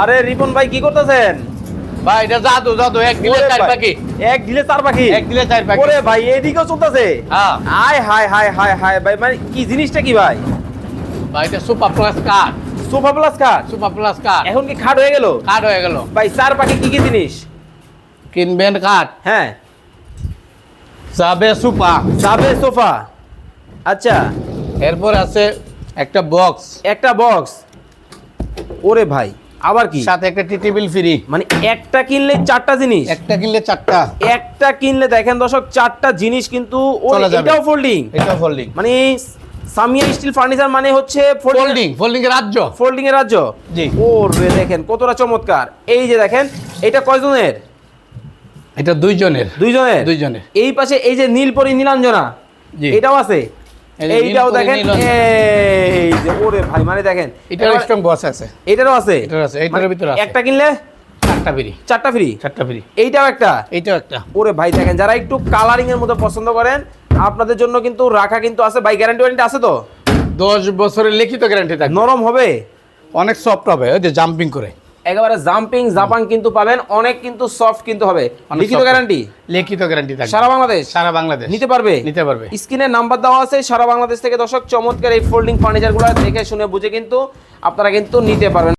আরে রিপন ভাই কি করতেছেন? ভাই এটা জাদু জাদু এক দিলে চার পাখি। এক দিলে চার পাখি? এক দিলে চার পাখি। ওরে ভাই এদিকেও চলতেছে? হ্যাঁ। আয় হায় হায় হায় হায় ভাই মানে কি জিনিসটা কি ভাই? ভাই এটা super plus card sofa plus খাট সুপার প্লাস কার্ড এখন কি খাট হয়ে গেল? কার্ড হয়ে গেল। ভাই চার পাখি কি কি জিনিস? কিনবেন কার্ড হ্যাঁ। যাবে সুপার যাবে সোফা। আচ্ছা। এরপর আছে একটা বক্স। একটা বক্স। ওরে ভাই। আবার কি? সাথে একটা টি টেবিল ফ্রি। মানে একটা কিনলে চারটা জিনিস? একটা কিনলে চারটা। একটা কিনলে দেখেন দর্শক চারটা জিনিস কিন্তু এটাও ফোল্ডিং এটা ফোল্ডিং মানে সামিয়া স্টিল ফার্নিচার মানে হচ্ছে ফোল্ডিং ফোল্ডিং এর রাজ্য। ফোল্ডিং এর রাজ্য? জি। ও রে দেখেন কতটা চমৎকার। এই যে দেখেন এটা কয়জনের? এটা দুইজনের। দুইজনের? দুইজনের। এই পাশে এই যে নীলপরি নীলাঞ্জনা জি। এটাও আছে। এইটাও দেখেন যে ওরে ভাই মানে দেখেন এটার স্ট্রং বক্স আছে। এটারও আছে? এটারও আছে, এটার মানে ভিতরে আছে। একটা কিনলে? চারটা ফ্রি চারটা ফ্রি চারটা ফ্রি এইটাও একটা? এইটাও একটা। ওরে ভাই দেখেন যারা একটু কালারিং এর মধ্যে পছন্দ করেন আপনাদের জন্য কিন্তু রাখা কিন্তু আছে। ভাই গ্যারান্টি ওয়ারেন্টি আছে তো? দশ বছরের লিখিত গ্যারান্টি থাকে নরম হবে? অনেক সফট হবে ওই যে জাম্পিং করে। একেবারে জাম্পিং জাপান কিন্তু পাবেন অনেক কিন্তু সফট কিন্তু হবে। লিখিত গ্যারান্টি লিখিত গ্যারান্টি থাকবে। সারা বাংলাদেশ? সারা বাংলাদেশ। নিতে পারবে? নিতে পারবে। স্ক্রিনে নাম্বার দেওয়া আছে সারা বাংলাদেশ থেকে দর্শক চমৎকার এই ফোল্ডিং ফার্নিচারগুলো দেখে শুনে বুঝে কিন্তু আপনারা কিন্তু নিতে পারবেন।